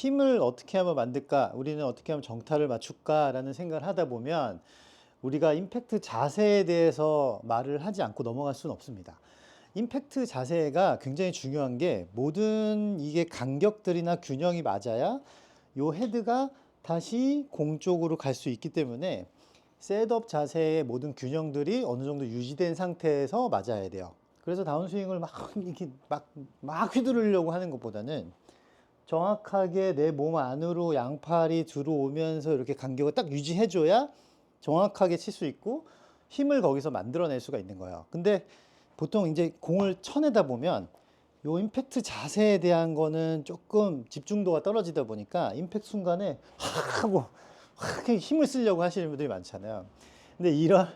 힘을 어떻게 하면 만들까? 우리는 어떻게 하면 정타를 맞출까 라는 생각을 하다 보면 우리가 임팩트 자세에 대해서 말을 하지 않고 넘어갈 수는 없습니다. 임팩트 자세가 굉장히 중요한 게 모든 이게 간격들이나 균형이 맞아야 요 헤드가 다시 공 쪽으로 갈 수 있기 때문에 셋업 자세의 모든 균형들이 어느 정도 유지된 상태에서 맞아야 돼요. 그래서 다운스윙을 막 이렇게 막, 막 휘두르려고 하는 것보다는 정확하게 내 몸 안으로 양팔이 들어오면서 이렇게 간격을 딱 유지해줘야 정확하게 칠 수 있고 힘을 거기서 만들어낼 수가 있는 거예요. 근데 보통 이제 공을 쳐내다 보면 요 임팩트 자세에 대한 거는 조금 집중도가 떨어지다 보니까 임팩트 순간에 확 하고 확 힘을 쓰려고 하시는 분들이 많잖아요. 근데 이런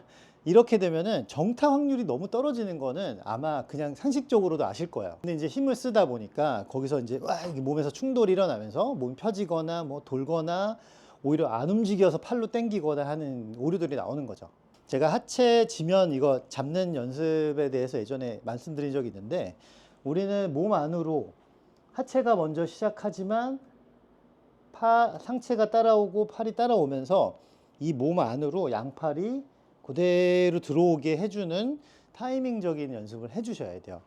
이렇게 되면은 정타 확률이 너무 떨어지는 거는 아마 그냥 상식적으로도 아실 거예요. 근데 이제 힘을 쓰다 보니까 거기서 이제 와 이게 몸에서 충돌이 일어나면서 몸이 펴지거나 뭐 돌거나 오히려 안 움직여서 팔로 당기거나 하는 오류들이 나오는 거죠. 제가 하체 지면 이거 잡는 연습에 대해서 예전에 말씀드린 적이 있는데 우리는 몸 안으로 하체가 먼저 시작하지만 파, 상체가 따라오고 팔이 따라오면서 이 몸 안으로 양팔이 그대로 들어오게 해주는 타이밍적인 연습을 해주셔야 돼요.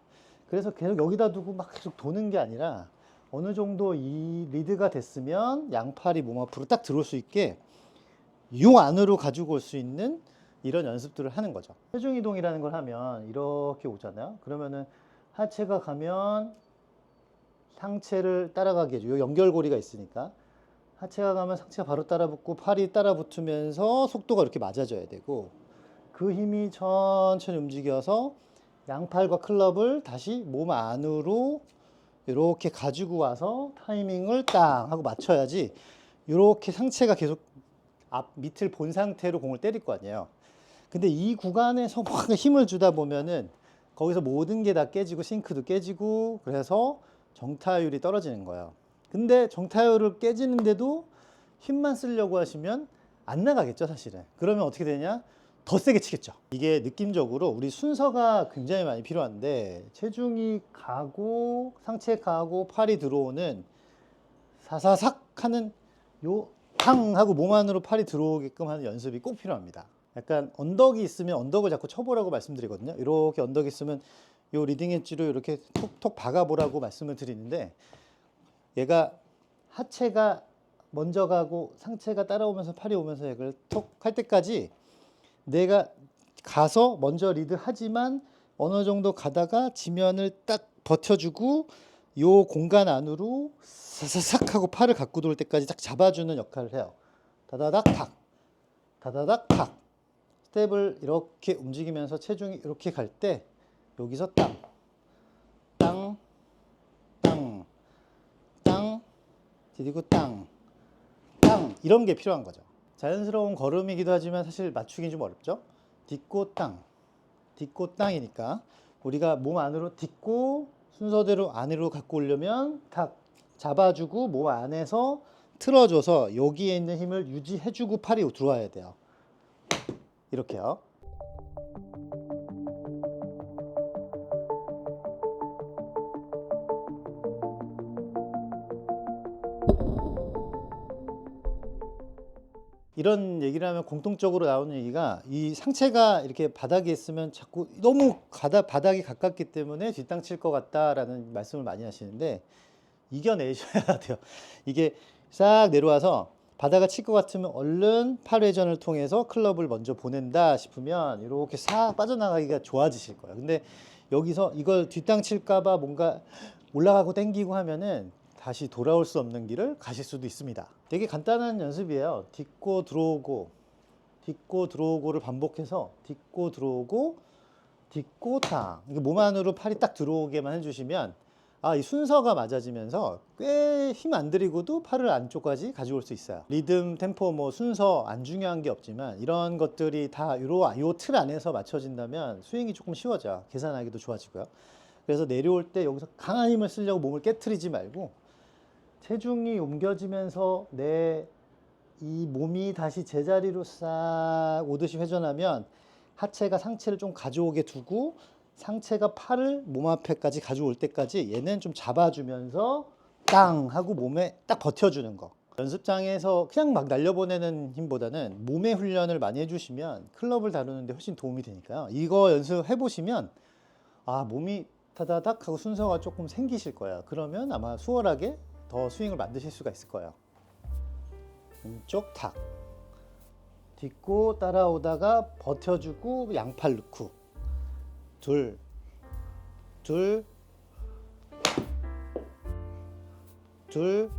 그래서 계속 여기다 두고 막 계속 도는 게 아니라 어느 정도 이 리드가 됐으면 양팔이 몸 앞으로 딱 들어올 수 있게 요 안으로 가지고 올 수 있는 이런 연습들을 하는 거죠. 체중 이동이라는 걸 하면 이렇게 오잖아요. 그러면은 하체가 가면 상체를 따라가게 해줘. 요 연결고리가 있으니까 하체가 가면 상체가 바로 따라붙고 팔이 따라붙으면서 속도가 이렇게 맞아져야 되고 그 힘이 천천히 움직여서 양팔과 클럽을 다시 몸 안으로 이렇게 가지고 와서 타이밍을 땅 하고 맞춰야지 이렇게 상체가 계속 앞 밑을 본 상태로 공을 때릴 거 아니에요. 근데 이 구간에서 막 힘을 주다 보면은 거기서 모든 게 다 깨지고 싱크도 깨지고 그래서 정타율이 떨어지는 거예요. 근데 정타율을 깨지는데도 힘만 쓰려고 하시면 안 나가겠죠, 사실은. 그러면 어떻게 되냐? 더 세게 치겠죠. 이게 느낌적으로 우리 순서가 굉장히 많이 필요한데 체중이 가고 상체 가고 팔이 들어오는 사사삭 하는 요탕 하고 몸 안으로 팔이 들어오게끔 하는 연습이 꼭 필요합니다. 약간 언덕이 있으면 언덕을 자꾸 쳐보라고 말씀드리거든요. 이렇게 언덕이 있으면 요 리딩 엣지로 이렇게 톡톡 박아보라고 말씀을 드리는데 얘가 하체가 먼저 가고 상체가 따라오면서 팔이 오면서 이걸 톡할 때까지 내가 가서 먼저 리드 하지만 어느 정도 가다가 지면을 딱 버텨주고 요 공간 안으로 사사삭 하고 팔을 갖고 들어올 때까지 딱 잡아주는 역할을 해요. 다다닥 탁, 다다닥 탁. 스텝을 이렇게 움직이면서 체중이 이렇게 갈 때 여기서 땅, 땅, 땅, 땅, 디디고 땅, 땅. 이런 게 필요한 거죠. 자연스러운 걸음이기도 하지만 사실 맞추기 좀 어렵죠. 딛고 땅, 딛고 땅이니까 우리가 몸 안으로 딛고 순서대로 안으로 갖고 오려면 탁 잡아주고 몸 안에서 틀어줘서 여기에 있는 힘을 유지해주고 팔이 들어와야 돼요. 이렇게요. 이런 얘기를 하면 공통적으로 나오는 얘기가 이 상체가 이렇게 바닥에 있으면 자꾸 너무 가다 바닥이 가깝기 때문에 뒷땅 칠 것 같다라는 말씀을 많이 하시는데 이겨내셔야 돼요. 이게 싹 내려와서 바다가 칠 것 같으면 얼른 8회전을 통해서 클럽을 먼저 보낸다 싶으면 이렇게 싹 빠져나가기가 좋아지실 거예요. 근데 여기서 이걸 뒷땅 칠까봐 뭔가 올라가고 땡기고 하면은 다시 돌아올 수 없는 길을 가실 수도 있습니다. 되게 간단한 연습이에요. 딛고 들어오고, 딛고 들어오고를 반복해서 딛고 들어오고, 딛고 탕. 이게 몸 안으로 팔이 딱 들어오게만 해주시면 아, 이 순서가 맞아지면서 꽤 힘 안 들이고도 팔을 안쪽까지 가져올 수 있어요. 리듬, 템포, 뭐 순서 안 중요한 게 없지만 이런 것들이 다 요, 요틀 안에서 맞춰진다면 스윙이 조금 쉬워져요. 계산하기도 좋아지고요. 그래서 내려올 때 여기서 강한 힘을 쓰려고 몸을 깨트리지 말고 체중이 옮겨지면서 내 이 몸이 다시 제자리로 싹 오듯이 회전하면 하체가 상체를 좀 가져오게 두고 상체가 팔을 몸 앞에까지 가져올 때까지 얘는 좀 잡아주면서 땅 하고 몸에 딱 버텨주는 거. 연습장에서 그냥 막 날려보내는 힘보다는 몸의 훈련을 많이 해주시면 클럽을 다루는데 훨씬 도움이 되니까요. 이거 연습해 보시면 아 몸이 타다닥 하고 순서가 조금 생기실 거예요. 그러면 아마 수월하게 더 스윙을 만드실 수가 있을 거예요. 왼쪽 탁. 딛고 따라오다가 버텨주고 양팔 넣고. 둘, 둘, 둘,